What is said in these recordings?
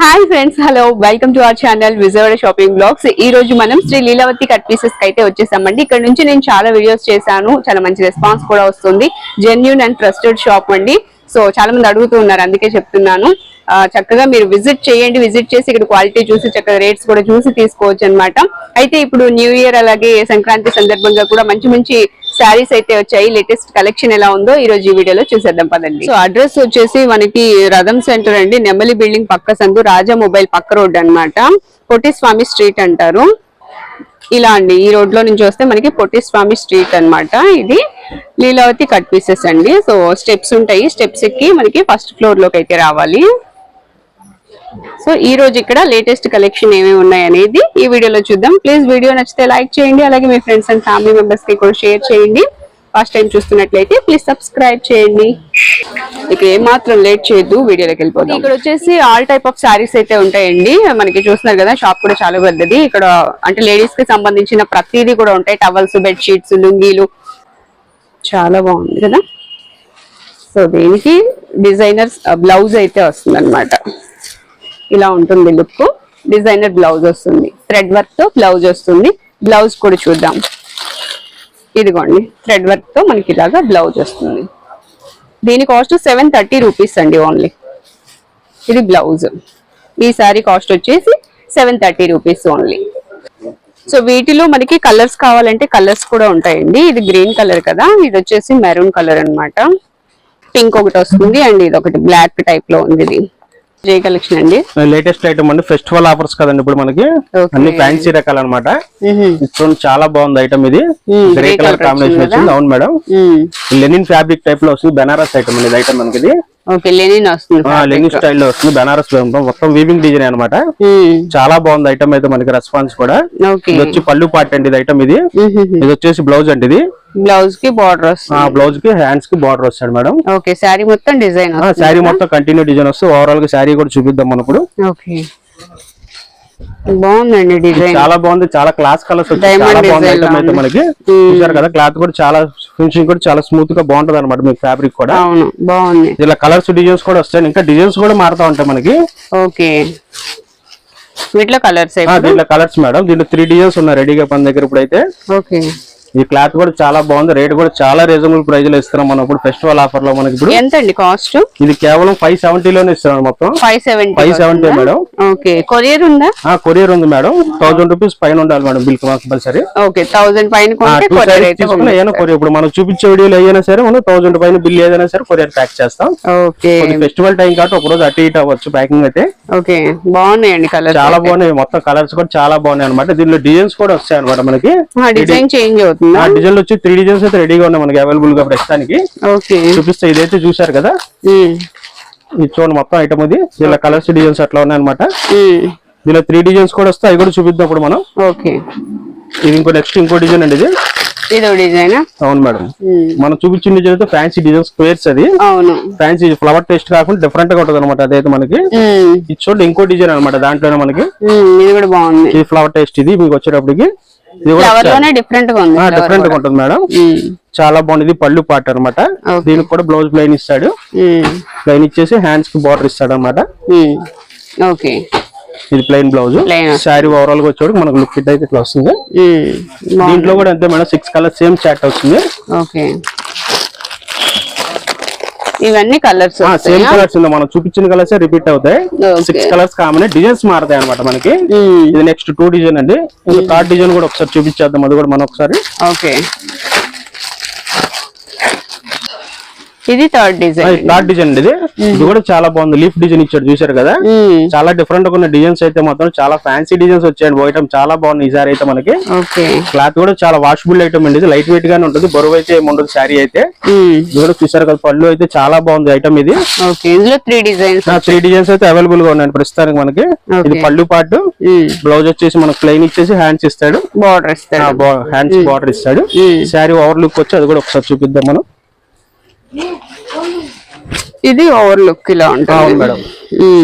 Hi friends hello welcome to our channel Vijayawada shopping blogs ఈ రోజు మనం Shri Leelavathi cut పీసెస్కి అయితే వచ్చేసామండి. ఇక్కడ నుంచి నేను చాలా వీడియోస్ చేశాను. చాలా మంచి రెస్పాన్స్ కూడా వస్తుంది. జెన్యున్ అండ్ ట్రస్టెడ్ షాప్ అండి. సో చాలా మంది అడుగుతూ ఉన్నారు. అందుకే చెప్తున్నాను. చక్కగా మీరు విజిట్ చేయండి విజిట్ చేసి ఇక్కడ క్వాలిటీ చూసి చక్కగా రేట్స్ కూడా చూసి తీసుకోవచ్చు అన్నమాట. అయితే ఇప్పుడు న్యూ ఇయర్ అలాగే సంక్రాంతి సందర్భంగా కూడా మంచి మంచి శారీస్ అయితే వచ్చాయి. లేటెస్ట్ కలెక్షన్ ఎలా ఉందో ఈ రోజు ఈ వీడియోలో చూసేద్దాం పదండి. సో అడ్రస్ వచ్చేసి మనకి రథం సెంటర్ అండి. నెమలి బిల్డింగ్ పక్క సందు రాజా మొబైల్ పక్క రోడ్ అన్నమాట. పొట్టి స్వామి స్ట్రీట్ అంటారు. ఇలా అండి ఈ రోడ్లో నుంచి వస్తే మనకి పొట్టి స్వామి స్ట్రీట్ అన్నమాట. ఇది లీలావతి కట్ పీసెస్ అండి. సో స్టెప్స్ ఉంటాయి. స్టెప్స్ ఎక్కి మనకి ఫస్ట్ ఫ్లోర్లోకి అయితే రావాలి. సో ఈ రోజు ఇక్కడ లేటెస్ట్ కలెక్షన్ ఏమేమి ఉన్నాయి అనేది ఈ వీడియోలో చూద్దాం. ప్లీజ్ వీడియో నచ్చితే లైక్ చేయండి అలాగే మీ ఫ్రెండ్స్ అండ్ ఫ్యామిలీ మెంబర్స్కి కూడా షేర్ చేయండి. ఫస్ట్ టైం చూస్తున్నట్లయితే ప్లీజ్ సబ్స్క్రైబ్ చేయండి. ఇక ఏమాత్రం లేట్ చేయొద్దు వీడియోలోకి వెళ్ళిపోతాం ఇక్కడ వచ్చేసి ఆల్ టైప్ ఆఫ్ శారీస్ అయితే ఉంటాయండి. మనకి చూస్తున్నారు కదా షాప్ కూడా చాలా పెద్దది. ఇక్కడ అంటే లేడీస్కి సంబంధించిన ప్రతిదీ కూడా ఉంటాయి. టవల్స్ బెడ్షీట్స్ లుంగీలు. చాలా బాగుంది కదా? సో దీనికి డిజైనర్ బ్లౌజ్ uh, అయితే వస్తుంది ఇలా ఉంటుంది లుక్ డిజైనర్ బ్లౌజ్ వస్తుంది. థ్రెడ్ వర్క్తో బ్లౌజ్ వస్తుంది. బ్లౌజ్ కూడా చూద్దాం. ఇదిగోండి. థ్రెడ్ వర్క్తో మనకి ఇలాగా బ్లౌజ్ వస్తుంది. దీని కాస్ట్ సెవెన్ థర్టీ రూపీస్ అండి ఓన్లీ ఇది బ్లౌజ్ ఈ సారీ కాస్ట్ వచ్చేసి seven thirty rupees only so వీటిలో మనకి కలర్స్ కావాలంటే కలర్స్ కూడా ఉంటాయండి. ఇది గ్రీన్ కలర్ కదా. ఇది వచ్చేసి మెరూన్ కలర్ అనమాట పింక్ ఒకటి వస్తుంది అండ్ ఇది ఒకటి బ్లాక్ టైప్లో ఉంది ఇది. జే కలెక్షన్ అండి. లేటెస్ట్ ఐటమ్ అండి. ఫెస్టివల్ ఆఫర్స్ కదండి ఇప్పుడు మనకి. అన్ని ఫ్యాన్సీ రకాలు అనమాట. చూడండి చాలా బాగుంది ఐటమ్ ఇది. గ్రే కలర్ కాంబినేషన్ వచ్చింది అవును మేడం. లెనిన్ ఫ్యాబ్రిక్ టైప్లో వస్తుంది. బెనారస్ ఐటమ్ అండి. ఐటమ్ మనకి ఇది. లెనిన్ లెనిన్ స్టైల్లో. వస్తుంది. బెనారస్ మొత్తం వీవింగ్ డిజైన్ అనమాట. చాలా బాగుంది ఐటమ్ అయితే మనకి రెస్పాన్స్ కూడా. ఇది వచ్చి పళ్ళు పార్ట్ అండి. ఇది ఐటమ్ ఇది. ఇది వచ్చేసి బ్లౌజ్ అండి ఇది. బ్లౌజ్కి బార్డర్ వస్తుంది. బ్లౌజ్కి హ్యాండ్స్కి బార్డర్ వస్తాడు మేడం. ఓకే శారీ మొత్తం డిజైన్ శారీ మొత్తం కంటిన్యూ డిజైన్ వస్తుంది. ఓవరాల్గా శారీ కూడా చూపిద్దాం మనం ఓకే బాగుందండి డిజైన్ చాలా బాగుంది. చాలా క్లాస్ కలర్స్ అయితే మనకి. చూసారు కదా క్లాత్ కూడా చాలా ఫినిషింగ్ కూడా చాలా స్మూత్గా బాగుంటది అనమాట మీకు ఫ్యాబ్రిక్ కూడా. అవును బాగుంది. ఇలా కలర్స్ డిజైన్స్ కూడా వస్తాయి. ఇంకా డిజైన్స్ కూడా మారుతా ఉంటాయి మనకి. ఓకే వీటిలో కలర్స్ దీంట్లో కలర్స్ మేడం. దీంట్లో త్రీ డిజైన్స్ ఉన్నాయి. రెడీగా మన దగ్గర ఇప్పుడు అయితే ఓకే ఈ క్లాత్ కూడా చాలా బాగుంది. రేట్ కూడా చాలా రీజనబుల్ ప్రైస్లో ఇస్తున్నాం మనం ఇప్పుడు ఫెస్టివల్ ఆఫర్లో మనకి ఇప్పుడు. ఎంత అండి కాస్ట్? ఇది కేవలం ఫైవ్ సెవెంటీ లోనే ఇస్తున్నాం మొత్తం. Five seventy five seventy madam. Okay. Courier ఉందా? ఆ కొరియర్ ఉంది మేడం. థౌసండ్ రూపీస్ పైన ఉండాలి madam bill compulsory. Okay thousand పైన ఏదైనా కొరియర్ ఇప్పుడు మనం చూపించే వీడియోలు ఏదైనా సరే మనం థౌసండ్ పైన బిల్ ఏదైనా సరే కొరియర్ ప్యాక్ చేస్తాం. ఓకే. ఫెస్టివల్ టైం కాబట్టి ఒక రోజు అటు ఇటు అవ్వచ్చు ప్యాకింగ్ అయితే. ఓకే బాగున్నాయండి కలర్ చాలా బాగున్నాయి. మొత్తం కలర్స్ కూడా చాలా బాగున్నాయి అనమాట దీనిలో డిజైన్స్ కూడా వస్తాయి అనమాట మనకి డిజైన్ చేంజ్ అవుతుందా. ఆ డిజైన్ వచ్చి త్రీ డిజైన్స్ అయితే రెడీగా ఉన్నాయి మనకి అవైలబుల్గా ప్రస్తుతానికి. ఓకే చూపిస్తే ఇదైతే చూసారు కదా? ఉమ్, ఇది చూడండి మొత్తం ఐటమ్ ఇది. దీనిలో కలర్స్ డిజైన్స్ అట్లా ఉన్నాయి అనమాట ఉమ్, దీనిలో త్రీ డిజైన్స్ కూడా వస్తాయి అవి కూడా చూపిద్దాం ఇప్పుడు మనం. ఓకే ఇది ఇంకో నెక్స్ట్ ఇంకో డిజైన్ అండి ఇది. ఇదో డిజైన్ అవును మేడం. మనం చూపించిన డిజైన్ అయితే ఫ్యాన్సీ డిజైన్ స్క్వేర్స్ అది. అవును. ఫ్యాన్సీ ఫ్లవర్ టేస్ట్ కాకుండా డిఫరెంట్గా ఉంటుంది అనమాట అదైతే మనకి. ఇది చూడండి ఇంకో డిజైన్ అనమాట దాంట్లోనే మనకి. ఉమ్, ఇది కూడా బాగుంది. ఇది ఫ్లవర్ టేస్ట్ ఇది మీకు వచ్చేటప్పటికి. డిఫరెంట్గా. ఉంటుంది మేడం. చాలా బాగుంది. ఇది పళ్ళు పాట అనమాట. దీనికి కూడా బ్లౌజ్ ప్లెయిన్ ఇస్తాడు. ఉమ్, ప్లెయిన్ ఇచ్చేసి హ్యాండ్స్కి బార్డర్ ఇస్తాడు అనమాట ఓకే. ఇది ప్లెయిన్ బ్లౌజ్. శారీ ఓవరాల్గా వచ్చేవాడు మనకు లుక్ ఇట్ అయితే ఇట్లా వస్తుంది. దీంట్లో కూడా అంతే madam. Six colour same chart వస్తుంది. ఓకే. ఇవన్నీ కలర్స్ సేమ్ కలర్స్ ఉంది? మనం చూపించిన కలర్స్ రిపీట్ అవుతాయి. సిక్స్ కలర్స్ కామన్ డిజైన్స్ మారుతాయి అనమాట మనకి. ఇది నెక్స్ట్ టూ డిజైన్ అండి. థర్డ్ డిజైన్ కూడా ఒకసారి చూపించేద్దాం. అది కూడా మనం ఒకసారి. ఓకే ఇది థర్డ్ డిజైన్ థర్డ్ డిజైన్ ఇది. ఇది కూడా చాలా బాగుంది. లీఫ్ డిజైన్ ఇచ్చాడు చూసారు కదా? చాలా డిఫరెంట్గా ఉన్న డిజైన్స్ అయితే మొత్తం చాలా ఫ్యాన్సీ డిజైన్స్ వచ్చాయండి. ఐటమ్ చాలా బాగుంది ఈసారి అయితే మనకి. క్లాత్ కూడా చాలా వాషబుల్ ఐటమ్ అండి ఇది. లైట్ వెయిట్ గానే ఉంటుంది. బరువు అయితే ఏమి ఉండదు శారీ అయితే. ఇది కూడా చూసారు కదా పళ్ళు అయితే చాలా బాగుంది ఐటమ్ ఇది. ఇందులో త్రీ డిజైన్స్ త్రీ డిజైన్స్ అయితే అవైలబుల్గా ఉన్నాయి ప్రస్తుతానికి మనకి. ఇది. పళ్ళు పాటు. బ్లౌజ్ వచ్చేసి మనకు ప్లెయిన్ ఇచ్చేసి హ్యాండ్స్ ఇస్తాడు. బార్డర్ ఇస్తాడు. హ్యాండ్స్ బార్డర్ ఇస్తాడు. శారీ ఓవర్ లుక్ వచ్చి అది కూడా ఒకసారి చూపిద్దాం మనం. ఇది ఓవర్ లుక్ ఇలా ఉంటుంది. మేడం.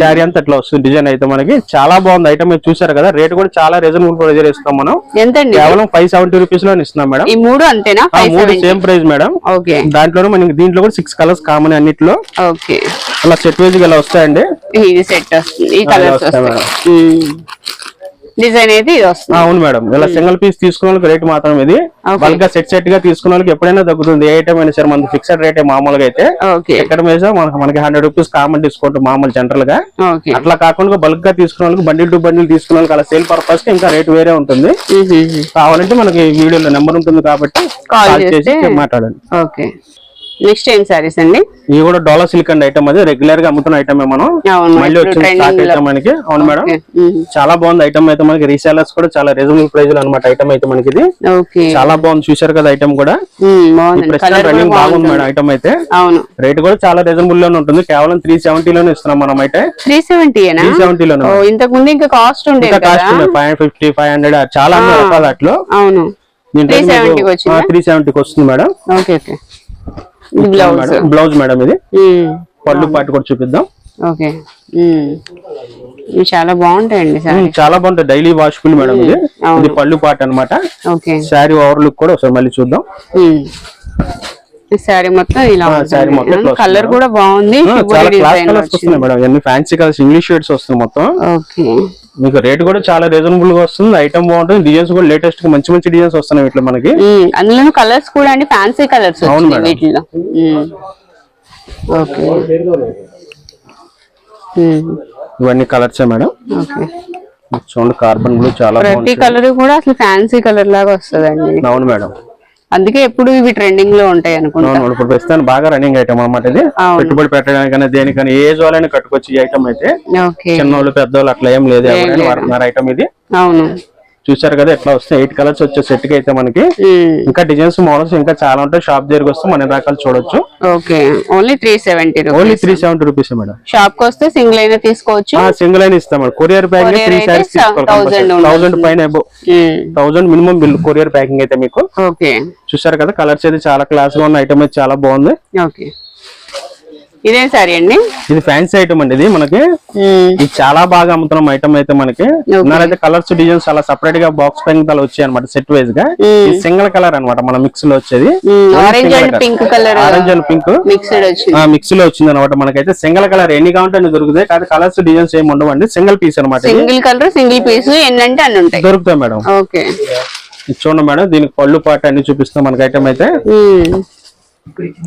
శారీ అంతా ఇట్లా వస్తుంది డిజైన్ అయితే మనకి. చాలా బాగుంది. ఐటమ్ మీరు చూసారు కదా రేట్ కూడా చాలా రీజనబుల్ ప్రైజ్ ఇస్తాం మనం. ఎంతండి కేవలం ఫైవ్ సెవెంటీ రూపీస్లో ఇస్తున్నాం మేడం. ఈ మూడు అంతేనా? మూడు సేమ్ ప్రైస్ మేడం. ఓకే. దాంట్లోనే మనకి దీంట్లో కూడా సిక్స్ కలర్స్ కామన్ అన్నిట్లో. ఓకే. అలా సెట్ వైజ్ ఇలా వస్తాయండి. ఇది సెట్ వస్తుంది. ఈ కలర్స్ వస్తాయి వస్తాయి. డిజైన్ అయితే అవును మేడం. ఇలా సింగిల్ పీస్ తీసుకున్న రేట్ మాత్రం ఇది. బల్క్గా సెట్ సెట్గా తీసుకున్న వాళ్ళకి ఎప్పుడైనా తగ్గుతుంది. ఏ ఐటమ్ అయినా సరే మనకి ఫిక్స్డ్ రేట్ మామూలుగా అయితే ఎక్కడ మీద మనకి హండ్రెడ్ రూపీస్ కామన్ డిస్కౌంట్ మామూలు జనరల్గా అట్లా కాకుండా బల్క్గా తీసుకున్న వాళ్ళకి బండిల్ టు బండిల్ తీసుకున్న వాళ్ళకి అలా సేల్ పర్పస్కి ఇంకా రేట్ వేరే ఉంటుంది. కావాలంటే మనకి వీడియోలో నెంబర్ ఉంటుంది కాబట్టి కాల్ చేసి మాట్లాడండి. ఓకే. నెక్స్ట్ ఏం సారీస్ అండి? ఇవి కూడా డోలా సిల్క్ అండ్ ఐటమ్ అది. రెగ్యులర్గా అమ్ముతున్న ఐటమ్ మనం. మళ్ళీ లో. అయితే మనకి. అవును మేడం. చాలా బాగుంది ఐటమ్ అయితే మనకి. రీసేలర్స్ కూడా చాలా రీజనబుల్ ప్రైస్ అనమాట ఐటమ్ అయితే మనకి ఇది. చాలా బాగుంది. చూశారు కదా ఐటమ్ కూడా. రన్నింగ్ బాగుంది మేడం ఐటమ్ అయితే. అవును. రేట్ కూడా చాలా రీజనబుల్లోనే ఉంటుంది. కేవలం త్రీ సెవెంటీ లోనే ఇస్తున్నాం మనం అయితే. త్రీ సెవెంటీనా త్రీ సెవెంటీ లోనే ఇంతకు ముందు ఇంకా కాస్ట్ కదా? Cost five fifty five hundred చాలా రకాల అట్లు అవును. 370 కి వచ్చిందా? త్రీ సెవెంటీకి వస్తుంది madam. Okay okay. Blouse madam blouse madam ఇది. పళ్ళు పాటు కూడా చూపిద్దాం. ఓకే. చాలా బాగుంటాయండి చాలా బాగుంటుంది డైలీ వాష్ఫుల్ మేడం ఇది. ఇది పళ్ళు పాట అన్నమాట. ఓకే. శారీ ఓవర్ లుక్ కూడా ఒకసారి మళ్ళీ చూద్దాం. శారీ మొత్తం ఇలా శారీ కలర్ కూడా బాగుంది. చాలా క్లాస్ కలర్స్ వస్తున్నాయి మేడం. ఇవన్నీ ఫ్యాన్సీ కలర్స్ ఇంగ్లీష్ షేడ్స్ వస్తున్నాయి మొత్తం. ఓకే. మీకు రేట్ కూడా చాలా రీజనబుల్గా వస్తుంది. ఐటమ్ బాగుంటుంది. డిజైన్స్ కూడా లేటెస్ట్గా మంచి మంచి డిజైన్స్ వస్తున్నాయి ఇట్లా మనకి. మ్మ్. అందులోనూ కలర్స్ కూడా అండి. ఫ్యాన్సీ కలర్స్ అవును మేడం. ఇవన్నీ కలర్సే మేడం. ఓకే. చూడండి కార్బన్ బ్లూ చాలా ప్రతి కలర్ కూడా అసలు ఫ్యాన్సీ కలర్ లాగా వస్తుందండి. అవును మేడం. అందుకే ఎప్పుడు ఇవి ట్రెండింగ్లో ఉంటాయి అనుకుంటా. అవును ఇప్పుడు ప్రస్తుతానికి బాగా రన్నింగ్ ఐటమ్ అన్నమాట ఇది. పెట్టుబడి పెట్టడానికైనా దేనికైనా ఏ వాళ్ళైనా కట్టుకోవచ్చు ఈ ఐటమ్ అయితే చిన్నోళ్ళు పెద్దోళ్ళు అట్లా ఏం లేదు. వాడుతున్నారు ఐటమ్ ఇది. అవును. చూసారు కదా ఎట్లా వస్తాయి ఎయిట్ కలర్స్ వచ్చే సెట్కి అయితే మనకి. ఇంకా డిజైన్స్ మోడల్స్ ఇంకా చాలా ఉంటాయి. షాప్ దగ్గరికి వస్తే మన రకాలు చూడొచ్చు. Okay. Only three seventy only rupees three seventy rupees madam. షాప్కి వస్తే సింగిల్ అయినా తీసుకోవచ్చు. సింగిల్ అయినా ఇస్తాం madam. Courier packing three saris తీసుకోవాలి 1000 ఉంటుంది. థౌసండ్ పైన. Thousand minimum bill courier packing అయితే మీకు. ఓకే. చూసారు కదా కలర్స్ అయితే చాలా క్లాస్గా ఉన్న ఐటమ్ అయితే చాలా బాగుంది. ఓకే. ఇదేం సారీ అండి? ఇది ఫ్యాన్సీ ఐటమ్ అండి ఇది మనకి. ఇది చాలా బాగా అమ్ముతున్నాం ఐటమ్ అయితే మనకి. అయితే కలర్స్ డిజైన్స్ అలా సపరేట్గా బాక్స్ అలా వచ్చాయి అనమాట సెట్ వైజ్గా. సింగిల్ కలర్ అన్నమాట మన మిక్స్లో వచ్చేది. Orange and pink colour orange and pink మిక్స్లో వచ్చింది అనమాట మనకైతే. సింగిల్ కలర్ ఎన్ని కావాలంటే అన్ని దొరుకుతాయి కానీ కలర్స్ డిజైన్స్ ఏమి ఉండవండి సింగిల్ పీస్ అనమాట సింగిల్ కలర్ సింగిల్ పీస్ ఎన్నంటే అన్ని ఉంటాయి. దొరుకుతాయి మేడం. ఓకే చూడండి మేడం దీనికి పళ్ళు పాట అన్ని చూపిస్తాం మనకి ఐటమ్ అయితే.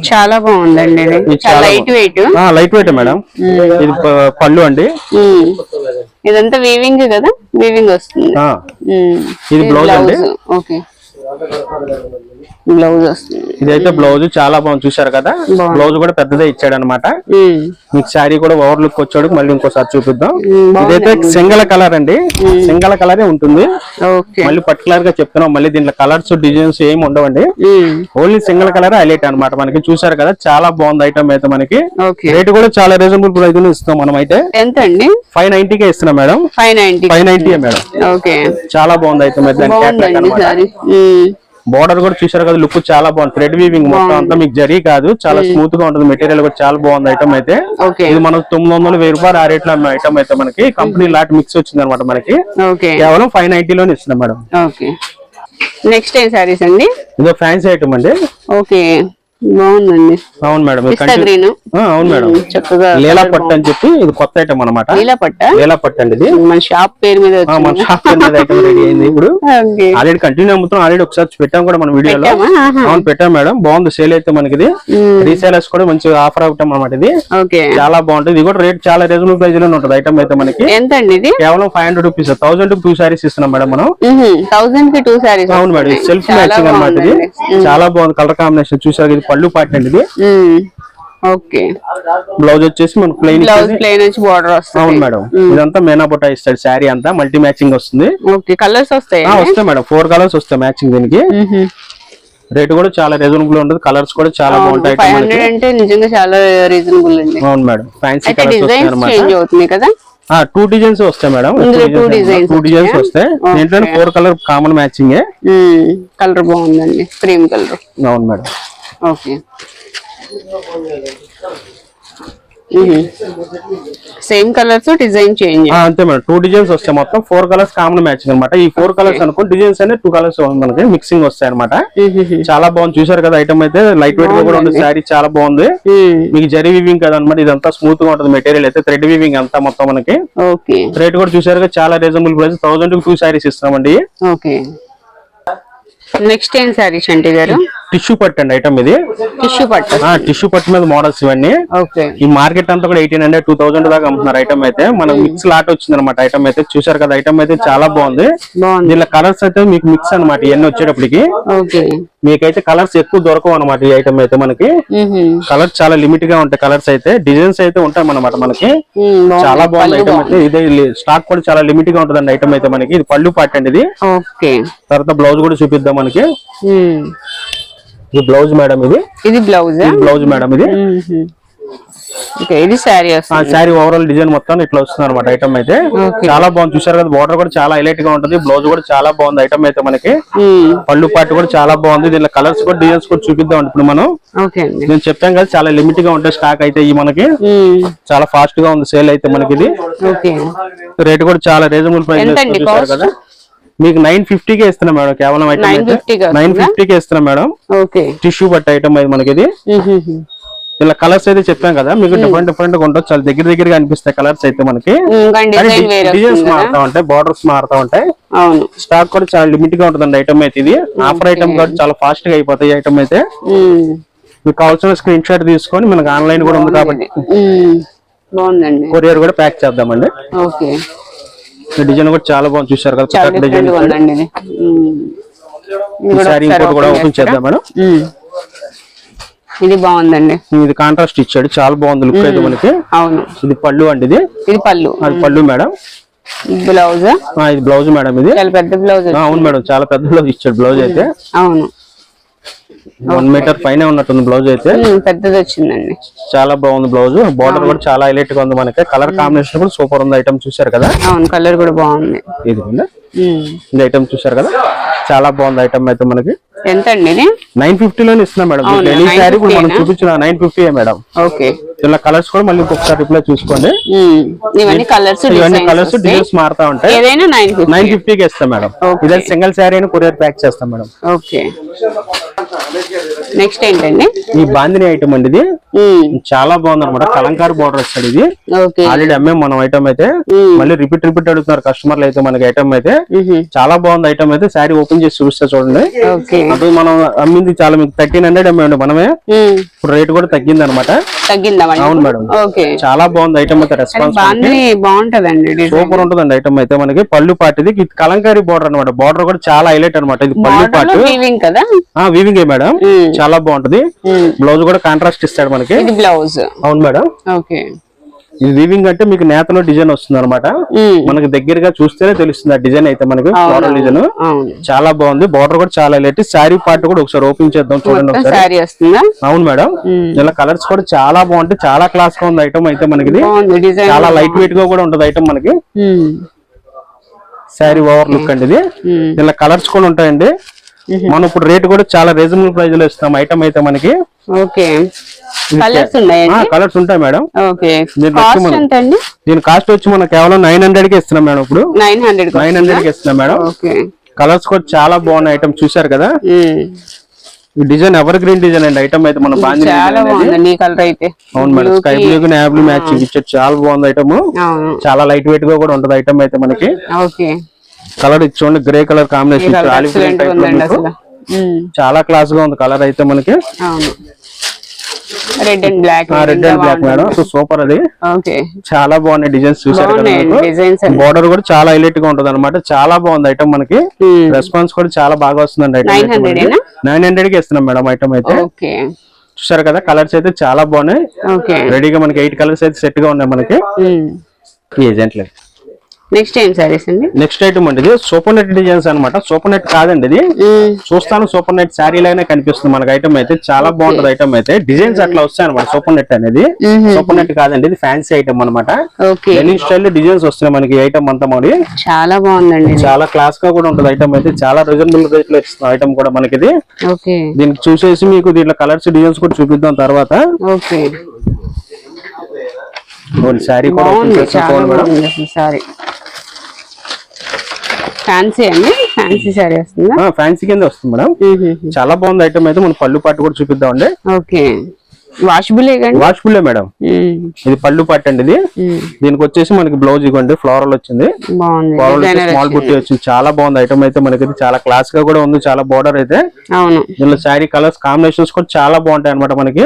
చాలా బాగుందండి light weight light weight madam. ఇది పళ్ళు అండి. ఇదంతా వీవింగ్ కదా? వీవింగ్ వస్తుంది. ఇది బ్లౌజ్ అండి. ఓకే. బ్లౌజ్ వస్తుంది. ఇదైతే బ్లౌజ్ చాలా బాగుంది. చూసారు కదా. బ్లౌజ్ కూడా పెద్దదే ఇచ్చాడు అనమాట. మీకు శారీ కూడా ఓవర్ లుక్ వచ్చాడు. మళ్ళీ ఇంకోసారి చూపిద్దాం. ఇదైతే సింగల్ కలర్ అండి. సింగల్ కలరే ఉంటుంది. మళ్ళీ పర్టికులర్గా చెప్తున్నాం. మళ్ళీ దీంట్లో కలర్స్ డిజైన్స్ ఏమి ఉండవండి. ఓన్లీ సింగిల్ కలర్ హైలైట్ అన్నమాట మనకి. చూసారు కదా? చాలా బాగుంది ఐటమ్ అయితే మనకి. రేట్ కూడా చాలా రీజనబుల్ ప్రైస్ ఇస్తాం మనం అయితే. ఎంత అండి? ఫైవ్ నైన్టీకే ఇస్తున్నాం madam. Five ninety five ninety madam. Okay. చాలా బాగుంది అయితే బోర్డర్ కూడా చూసారు కదా లుక్ చాలా బాగుంది. థ్రెడ్ వీవింగ్ మొత్తం అంతా మీకు జరీ కాదు చాలా స్మూత్గా ఉంటుంది మెటీరియల్ కూడా చాలా బాగుంది ఐటమ్ అయితే. ఇది మనకు తొమ్మిది వందలు వెయ్యి రూపాయలు ఆ రేట్లో అమ్మే ఐటమ్ అయితే మనకి. కంపెనీ లాట్ మిక్స్ వచ్చింది అనమాట మనకి. కేవలం ఫైవ్ నైన్టీలోనే ఇస్తున్నాం మేడం. నెక్స్ట్ ఏం సారీస్ అండి? ఇదో ఫ్యాన్సీ ఐటమ్ అండి. ఓకే బాగుందండి. అవును మేడం గ్రీన్. అవును మేడం. చక్కగా లీలా పట్టు అని చెప్పి ఇది కొత్త ఐటమ్ అనమాట నీలా పట్ట? లీలా పట్టు అండి ఇది. మన షాప్ పేరు మీద మన షాప్ మీద ఐటమ్ రెడీ అయింది ఇప్పుడు. ఆల్రెడీ కంటిన్యూ అమ్ముతున్నాం ఆల్రెడీ ఒకసారి పెట్టాం కూడా మన వీడియోలో. అవును పెట్టాం మేడం. బాగుంది సేల్ అయితే మనకి ఇది. రీసేలర్స్ కూడా మంచి ఆఫర్ అవుతాం అనమాట ఇది. చాలా బాగుంటుంది. ఇది కూడా రేట్ చాలా రీజనబుల్ ప్రైస్లో ఉంటుంది ఐటమ్ అయితే మనకి. ఎంత అండి ఇది? కేవలం five hundred rupees thousand two saris ఇస్తున్నాం మేడం మనం. థౌసండ్కి టూ సారీస్ అవును మేడం సెల్ఫ్ మ్యాచింగ్ అనమాట ఇది. చాలా బాగుంది. కలర్ కాంబినేషన్ చూసారు పళ్ళు పాట అండి ఇది. ఓకే. బ్లౌజ్ వచ్చేసి మనకు ప్లెయిన్ బ్లౌజ్ ప్లెయిన్ వచ్చి బార్డర్ అవును వస్తుంది మేడం ఇదంతా మేనా బొటా ఇస్తాడు శారీ అంతా మల్టీ మ్యాచింగ్ వస్తుంది. ఓకే కలర్స్ వస్తాయి వస్తాయి మేడం. ఫోర్ కలర్స్ వస్తాయి మ్యాచింగ్ దీనికి. రేట్ కూడా చాలా రీజనబుల్ ఉంటుంది. కలర్స్ కూడా చాలా బాగుంటాయి ఫైవ్ మనకి. హండ్రెడ్ అంటే నిజంగా చాలా రీజనబుల్ అండి. అవును మేడం. ఫ్యాన్సీ కలర్స్ వస్తాయి డిజైన్స్ అనమాట చేంజ్ అవుతుంది కదా? టూ డిజైన్స్ వస్తాయి మేడం. టూ డిజైన్స్ వస్తాయా? దీంట్లో four colour common matching colour బాగుందండి. క్రీమ్ కలర్ అవును madam. Okay. Same colours design change అంతే మేడం. టూ డిజైన్స్ వస్తాయి మొత్తం. ఫోర్ కలర్స్ కామన్ మ్యాచింగ్ అనమాట ఈ ఫోర్ కలర్స్ అనుకో డిజైన్స్ అనేది టూ కలర్స్ మనకి. మిక్సింగ్ వస్తాయి అనమాట చాలా బాగుంది. చూసారు కదా ఐటమ్ అయితే? లైట్ వెయిట్గా కూడా ఉంది. శారీ చాలా బాగుంది. మీకు జరీ వివింగ్ కదా అనమాట ఇదంతా స్మూత్గా ఉంటుంది మెటీరియల్ అయితే. థ్రెడ్ వివింగ్ అంతా మొత్తం మనకి. ఓకే. రేట్ కూడా చూసారు కదా? చాలా reasonable price thousand two saris ఇస్తున్నామండి. ఓకే. నెక్స్ట్ ఏం సారీ చంటి గారు? టిష్యూ పట్టు అండి ఐటమ్ ఇది. టిష్యూ పట్టు. టిష్యూ పట్టు మీద మోడల్స్ ఇవన్నీ. ఓకే. ఈ మార్కెట్ అంతా కూడా ఎయిటీన్ హండ్రెడ్ టూ థౌసండ్ దాకా అమ్ముతున్నారు ఐటమ్ అయితే. మనకు మిక్స్ లాట్ వచ్చింది అనమాట ఐటమ్ అయితే. చూసారు కదా ఐటమ్ అయితే చాలా బాగుంది. దీనిలో కలర్స్ అయితే మీకు మిక్స్ అన్నమాట ఇవన్నీ వచ్చేటప్పటికి. మీకైతే కలర్స్ ఎక్కువ దొరకవు అనమాట ఈ ఐటమ్ అయితే మనకి. కలర్స్ చాలా లిమిట్గా ఉంటాయి కలర్స్ అయితే. డిజైన్స్ అయితే ఉంటాయి అన్నమాట మనకి చాలా బాగుంది ఐటమ్ అయితే. ఇదే స్టాక్ కూడా చాలా లిమిట్గా ఉంటుందండి ఐటమ్ అయితే మనకి. ఇది పళ్ళు పాట అండి ఇది. ఓకే. తర్వాత బ్లౌజ్ కూడా చూపిద్దాం మనకి. ఇది బ్లౌజ్ మేడం ఇది? ఇది బ్లౌజ్ ఇది బ్లౌజ్ మేడం ఇది? శారీ శారీ ఓవరాల్ డిజైన్ మొత్తం ఇట్లా వస్తుంది అనమాట ఐటమ్ అయితే. చాలా బాగుంది. చూసారు కదా బార్డర్ కూడా చాలా హైలైట్గా ఉంటుంది. బ్లౌజ్ కూడా చాలా బాగుంది ఐటమ్ అయితే మనకి. పళ్ళు పాటు కూడా చాలా బాగుంది. దీనిలో కలర్స్ కూడా డిజైన్స్ కూడా చూపిద్దాం ఇప్పుడు మనం. నేను చెప్పాం కదా చాలా లిమిట్గా ఉంటాయి స్టాక్ అయితే ఈ మనకి. చాలా ఫాస్ట్గా ఉంది సేల్ అయితే మనకి ఇది. రేట్ కూడా చాలా రీజనబుల్ ప్రైస్? కదా. మీకు నైన్ ఫిఫ్టీకే ఇస్తున్నాం మేడం కేవలం ఐటమ్ 950 గా నైన్? ఫిఫ్టీకే ఇస్తున్నాం మేడం. ఓకే. టిష్యూ బట్ట ఐటమ్ అది మనకి ఇది. ఇలా కలర్స్ అయితే చెప్పాం కదా మీకు డిఫరెంట్ డిఫరెంట్గా ఉంటుంది చాలా దగ్గర దగ్గరగా అనిపిస్తాయి కలర్స్ అయితే మనకి. డిజైన్స్ మారుతా ఉంటాయి బార్డర్స్ మారుతా ఉంటాయి. స్టాక్ కూడా చాలా లిమిట్గా ఉంటుందండి ఐటమ్ అయితే ఇది. ఆఫర్ ఐటమ్ కూడా చాలా ఫాస్ట్గా అయిపోతాయి ఐటమ్ అయితే. మీకు కావాల్సిన స్క్రీన్ షాట్ తీసుకొని మనకి ఆన్లైన్ కూడా ఉంది కాబట్టి. కొరియర్ కూడా ప్యాక్ చేద్దామండి. ఓకే. డిజైన్ కూడా చాలా బాగుంది. చూసారు కదా డిజైన్ డిఫరెంట్గా ఉందండి ఇది. మ్మ్. ఇది కూడా సారీ ఒకసారి ఇంకోటి కూడా ఓపెన్? చేద్దాం మేడం. ఇది బాగుందండి. ఇది కాంట్రాస్ట్ ఇచ్చాడు. చాలా బాగుంది లుక్ అయితే మనకి. అవును. ఇది పళ్ళు అండి ఇది. ఇది పళ్ళు. అది పళ్ళు మేడం. బ్లౌజ్? ఇది బ్లౌజ్ మేడం ఇది. పెద్ద బ్లౌజ్ అవును మేడం చాలా పెద్ద బ్లౌజ్ ఇచ్చాడు బ్లౌజ్ అయితే. అవును. వన్ మీటర్ పైన ఉన్నట్టుంది బ్లౌజ్ అయితే. పెద్దది వచ్చిందండి. చాలా బాగుంది బ్లౌజ్ బార్డర్ కూడా చాలా హైలైట్గా ఉంది మనకి. కలర్ కాంబినేషన్ కూడా సూపర్ ఉంది. ఐటమ్ చూసారు కదా? అవును కలర్ కూడా బాగుంది. ఇది. ఇది ఐటమ్ చూసారు కదా? చాలా బాగుంది ఐటమ్ అయితే మనకి. ఎంత అండి ఇది? నైన్ ఫిఫ్టీ లోనే ఇస్తున్నాం మేడం? ఎనీ శారీ ఇప్పుడు మనం 950 చూపించిన నైన్ ఫిఫ్టీ మేడం. ఓకే. ఇలా కలర్స్ కూడా మళ్ళీ ఇంకొకసారి రిప్లై చూసుకోండి. ఇవన్నీ కలర్స్ ఇవన్నీ కలర్స్ డిజైన్స్ మారుతా ఉంటాయి. ఏదైనా నైన్ ఫిఫ్టీ. ఫిఫ్టీకి ఇస్తాం మేడం. ఇదే సింగిల్ శారీ అని కొరియర్ ప్యాక్ చేస్తాం మేడం. ఓకే. Alex నెక్స్ట్ ఏంటండి? ఈ బాందిని ఐటమ్ అండి ఇది. చాలా బాగుంది అనమాట కలంకారీ బార్డర్ వస్తాడు ఇది. ఆల్రెడీ అమ్మే మనం ఐటమ్ అయితే. మళ్ళీ రిపీట్ రిపీట్ అడుగుతున్నారు కస్టమర్లు అయితే మనకి ఐటమ్ అయితే. చాలా బాగుంది ఐటమ్ అయితే. శారీ ఓపెన్ చేసి చూస్తే చూడండి. అది మనం అమ్మింది చాలా మీకు థర్టీన్ హండ్రెడ్ అమ్మండి మనమే. ఇప్పుడు రేట్ కూడా తగ్గింది అనమాట? అవును మేడం. చాలా బాగుంది ఐటమ్ అయితే రెస్పాన్స్ బాగుంటదండి సూపర్ ఉంటుందండి ఐటమ్ అయితే మనకి. పళ్ళు పాటు ఇది కలంకారీ బార్డర్ అనమాట బార్డర్ కూడా చాలా హైలైట్ అనమాట ఇది పళ్ళు పాటు. వీవింగ్ కదా? ఆ వీవింగ్ మేడం. చాలా బాగుంటది. బ్లౌజ్ కూడా కాంట్రాస్ట్ ఇస్తాడు మనకి. బ్లౌజ్. అవును మేడం. ఓకే. ఇది వీవింగ్ అంటే మీకు నేతలో డిజైన్ వస్తుంది అనమాట. మనకి దగ్గరగా చూస్తేనే తెలుస్తుంది ఆ డిజైన్ అయితే మనకి డిజైన్. చాలా బాగుంది. బార్డర్ కూడా చాలా హైలైట్ శారీ పార్ట్ కూడా ఒకసారి ఓపెన్ చేద్దాం చూడండి ఒకసారి. అవును మేడం. ఇలా కలర్స్ కూడా చాలా బాగుంటాయి. చాలా క్లాస్గా ఉంది ఐటమ్ అయితే మనకి చాలా లైట్ వెయిట్గా కూడా ఉంటుంది ఐటమ్ మనకి. శారీ ఓవర్ లుక్ అండి ఇది. ఇలా కలర్స్ కూడా ఉంటాయండి. మనం ఇప్పుడు రేట్ కూడా చాలా రీజనబుల్ ప్రైస్లో ఇస్తాం ఐటమ్ అయితే మనకి ఓకే. కలర్స్ ఉన్నాయండి? కలర్స్ ఉంటాయి మేడం. ఓకే. దీని కాస్ట్ వచ్చి మనం కేవలం నైన్ హండ్రెడ్కి ఇస్తున్నాం మేడం ఇప్పుడు. నైన్ హండ్రెడ్ నైన్ హండ్రెడ్కి ఇస్తున్నాం మేడం. కలర్స్ కూడా చాలా బాగున్నాయి ఐటమ్ చూసారు కదా? ఈ డిజైన్ ఎవర్ గ్రీన్ డిజైన్ అండి. ఐటమ్ అయితే మన అవును madam. Sky blue blue matching ఇచ్చే చాలా బాగుంది ఐటమ్ చాలా లైట్ వెయిట్గా కూడా ఉంటది ఐటమ్ అయితే మనకి. ఓకే. కలర్ ఇచ్చోండి గ్రే కలర్ కాంబినేషన్ చాలా క్లాస్గా ఉంది కలర్ అయితే మనకి. Red and black red and black madam. So super అది. చాలా బాగున్నాయి డిజైన్స్ చూసారు బోర్డర్ కూడా చాలా హైలైట్గా ఉంటది అనమాట చాలా బాగుంది ఐటమ్ మనకి. రెస్పాన్స్ కూడా చాలా బాగా వస్తుందండి ఐటమ్ 900 ఏనా? నైన్ హండ్రెడ్కి ఇస్తున్నాం మేడం ఐటమ్ అయితే. చూసారు కదా కలర్స్ అయితే చాలా బాగున్నాయి. రెడీగా మనకి ఎయిట్ కలర్స్ అయితే సెట్గా ఉన్నాయి మనకి. ఏజెంట్లే నెక్స్ట్ ఏం సారీస్ అండి? నెక్స్ట్ ఐటమ్ అండి ఇది సూపర్ నెట్ డిజైన్స్ అనమాట సూపర్ నెట్ కాదండి ఇది. చూస్తాను సూపర్ నెట్ శారీ లాగానే కనిపిస్తుంది మనకి ఐటమ్ అయితే. చాలా బాగుంటది ఐటమ్ అయితే. డిజైన్స్ అట్లా వస్తాయి అనమాట సూపర్ నెట్ అనేది. సూపర్ నెట్ కాదండి ఇది ఫ్యాన్సీ ఐటమ్ అనమాట ఓకే డెనిమ్ స్టైల్ డిజైన్స్ వస్తున్నాయి మనకి ఐటమ్ అంతా మరి. చాలా బాగుందండి. చాలా క్లాస్గా కూడా ఉంటది ఐటమ్ అయితే. చాలా రీజనబుల్ రేట్లో ఇస్తుంది ఐటమ్ కూడా మనకి ఇది. దీనికి చూసేసి మీకు దీంట్లో కలర్స్ డిజైన్స్ కూడా చూపిద్దాం తర్వాత. ఓకే శారీ కూడా సారీ ఫ్యాన్సీ అండి? ఫ్యాన్సీ సారీ వస్తుందా? ఫ్యాన్సీ కింద వస్తుంది మేడం. చాలా బాగుంది ఐటమ్ అయితే మన పళ్ళు పట్టు కూడా చూపిద్దామండి. ఓకే. Washable madam. ఇది పళ్ళు పట్టు అండి ఇది. దీనికి వచ్చేసి మనకి బ్లౌజ్ ఇవ్వండి ఫ్లోరల్ వచ్చింది. ఫ్లోరల్ స్మాల్ బుట్టి వచ్చింది. చాలా బాగుంది ఐటమ్ అయితే మనకి చాలా క్లాస్గా కూడా ఉంది చాలా బార్డర్ అయితే. అవును. దీనిలో శారీ కలర్స్ కాంబినేషన్స్ కూడా చాలా బాగుంటాయి అనమాట మనకి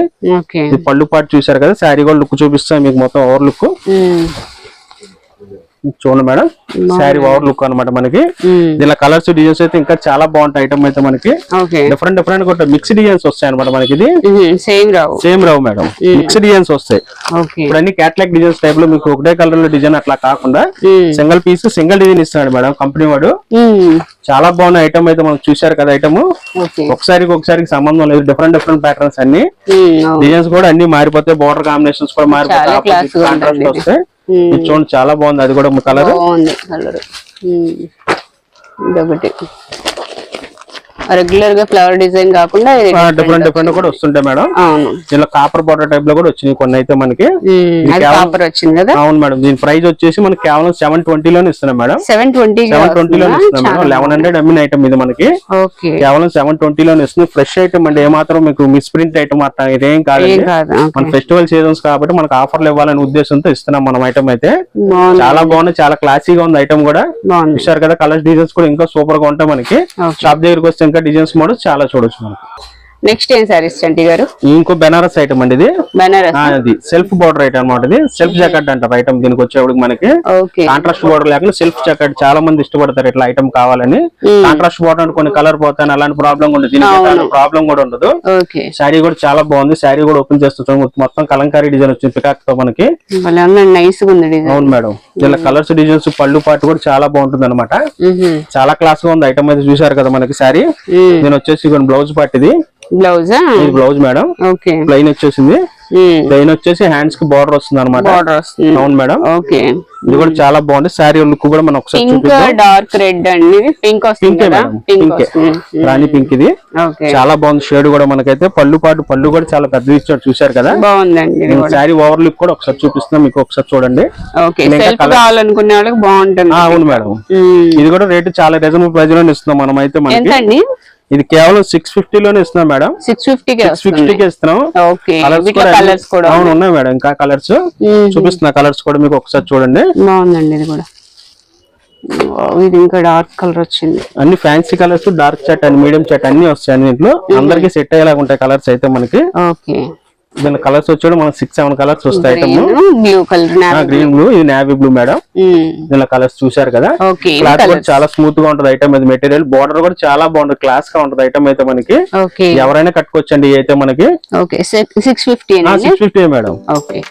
ఇది పళ్ళు పాటు చూసారు కదా శారీ కూడా లుక్ చూపిస్తాం మీకు మొత్తం ఓవర్ లుక్ చూడండి మేడం. శారీ ఓవర్ లుక్ అన్నమాట మనకి. దీనిలో కలర్స్ డిజైన్స్ అయితే ఇంకా చాలా బాగుంటాయి ఐటమ్ అయితే మనకి. డిఫరెంట్ డిఫరెంట్ కూడా మిక్స్ డిజైన్స్ వస్తాయి అనమాట మనకి ఇది. సేమ్ రావు. సేమ్ రావు మేడం. మిక్స్ డిజైన్స్ వస్తాయి. ఇప్పుడు అన్ని క్యాట్లాగ్ డిజైన్స్ టైప్లో మీకు ఒకటే కలర్లో డిజైన్ అట్లా కాకుండా సింగిల్ పీస్ సింగిల్ డిజైన్ ఇస్తున్నాడు మేడం కంపెనీ వాడు. చాలా బాగున్న ఐటమ్ అయితే మనం చూశారు కదా ఐటమ్ ఒకసారికి ఒకసారికి సంబంధం లేదు. డిఫరెంట్ డిఫరెంట్ ప్యాటర్న్స్ అన్ని. డిజైన్స్ కూడా అన్ని మారిపోతాయి బోర్డర్ కాంబినేషన్స్ కూడా మారిపోతాయి వస్తాయి చూడండి చాలా బాగుంది. అది కూడా కలర్ బాగుంది కలర్ ఇదొకటి. రెగ్యులర్గా ఫ్లవర్ డిజైన్ కాకుండా డిఫరెంట్ డిఫరెంట్ కూడా వస్తుంటాయి మేడం. అవును. దీనిలో కాపర్ బోర్డర్ టైప్లో కూడా వచ్చినాయి కొన్ని అయితే మనకి. కాపర్ వచ్చింది కదా? అవును మేడం. దీని ప్రైస్ వచ్చేసి మనకి కేవలం సెవెన్ ట్వంటీ లోనే ఇస్తున్నాం madam. Seven twenty seven twenty లోనే ఇస్తున్నాం మేడం. లెవెన్ హండ్రెడ్ అమ్మిన ఐటమ్ ఇది మనకి. కేవలం సెవెన్ ట్వంటీ లోనే ఇస్తుంది ఫ్రెష్ ఐటమ్ అండి ఏమాత్రం మీకు మిస్ ప్రింట్ ఐటమ్ అట్లా ఇదేం కాదు మన ఫెస్టివల్ సీజన్స్ కాబట్టి మనకు ఆఫర్లు ఇవ్వాలనే ఉద్దేశంతో ఇస్తున్నాం మనం ఐటమ్ అయితే. చాలా బాగుంది చాలా క్లాసీగా ఉంది ఐటమ్ కూడా. చూసారు కదా కలర్స్ డిజైన్స్ కూడా ఇంకా సూపర్గా ఉంటాయి మనకి. షాప్ దగ్గరికి వస్తే ఇంకా డిజైన్స్ మోడల్స్ చాలా చూడొచ్చు మనకు. నెక్స్ట్ ఏం సారీస్ చంటి గారు? ఇంకో బెనారస్ ఐటమ్ అండి ఇది. బెనారస్? సెల్ఫ్ బోర్డర్ ఐటమ్ అన్నమాట ఇది. సెల్ఫ్ జాకెట్ అంటారు ఐటమ్ దీనికి వచ్చేవాడికి మనకి. కాంట్రాస్ట్ బోర్డర్ లేకుండా సెల్ఫ్ జాకెట్ చాలా మంది ఇష్టపడతారు ఇట్లా ఐటమ్ కావాలని. కాంట్రాస్ట్ బోర్డర్ అంటే కొన్ని కలర్ పోతాను అలాంటి ప్రాబ్లం ఉండదు దీనికి ప్రాబ్లం కూడా ఉండదు. శారీ కూడా చాలా బాగుంది. శారీ కూడా ఓపెన్ చేస్తాం మొత్తం కలంకారీ డిజైన్ వచ్చింది పికాక్తో మనకి నైస్ అవును మేడం. ఇలా కలర్స్ డిజైన్స్ పళ్ళు పాటు కూడా చాలా బాగుంటుంది అనమాట చాలా క్లాస్గా ఉంది. ఐటమ్ అయితే చూసారు కదా మనకి శారీ దీని వచ్చేసి బ్లౌజ్ పార్ట్ ఇది. బ్లౌజా? Blouse madam. ఓకే. ప్లెయిన్ వచ్చేసింది. ప్లెయిన్ వచ్చేసి హ్యాండ్స్కి బార్డర్ వస్తుంది అనమాట బార్డర్ వస్తుంది. అవును మేడం. ఓకే. ఇది కూడా చాలా బాగుంది. శారీ లుక్ కూడా మనం ఒకసారి పింక్ డార్క్ రెడ్ అండి? పింక్ వస్తుంది పింకే రాణి పింక్ ఇది. చాలా బాగుంది షేడ్ కూడా మనకైతే. పళ్ళు పాటు పళ్ళు కూడా చాలా పెద్ద ఇచ్చాడు చూసారు కదా? బాగుందండి శారీ ఓవర్ లుక్ కూడా ఒకసారి చూపిస్తున్నాం మీకు ఒకసారి చూడండి. కావాలనుకునే వాళ్ళకి బాగుంటుంది. అవును మేడం. ఇది కూడా రేట్ చాలా రీజనబుల్ ప్రైస్లోనే ఇస్తున్నాం మనం అయితే మనకి ఇది కేవలం సిక్స్ ఫిఫ్టీ లోనే ఇస్తున్నాం మేడం. సిక్స్ ఫిఫ్టీకి సిక్స్ ఫిఫ్టీకి ఇస్తున్నాం. కలర్స్ కూడా అవును ఉన్నాయి. మేడం. ఇంకా కలర్స్. చూపిస్తున్నా కలర్స్ కూడా మీకు ఒకసారి చూడండి. బాగుందండి ఇది కూడా. ఇది ఇంకా డార్క్ కలర్ వచ్చింది. అన్ని ఫ్యాన్సీ కలర్స్ డార్క్ చాట్ అండ్ మీడియం చాట్ అన్ని వస్తాయి అన్ని దీంట్లో అందరికి సెట్ అయ్యేలాగా ఉంటాయి కలర్స్ అయితే మనకి. ఓకే. దీని కలర్స్ వచ్చాడు మనకి సిక్స్ సెవెన్ కలర్స్ వస్తాయి item. Blue colour green blue ఇది నావీ బ్లూ మేడం దీనిలో కలర్స్ చూసారు కదా? క్లాత్ కూడా చాలా స్మూత్గా ఉంటుంది ఐటమ్ ఇది మెటీరియల్ బార్డర్ కూడా చాలా బాగుంటుంది. క్లాస్గా ఉంటుంది ఐటమ్ అయితే మనకి. ఎవరైనా కట్టుకోవచ్చండి అయితే మనకి. Okay six fifty six fifty madam okay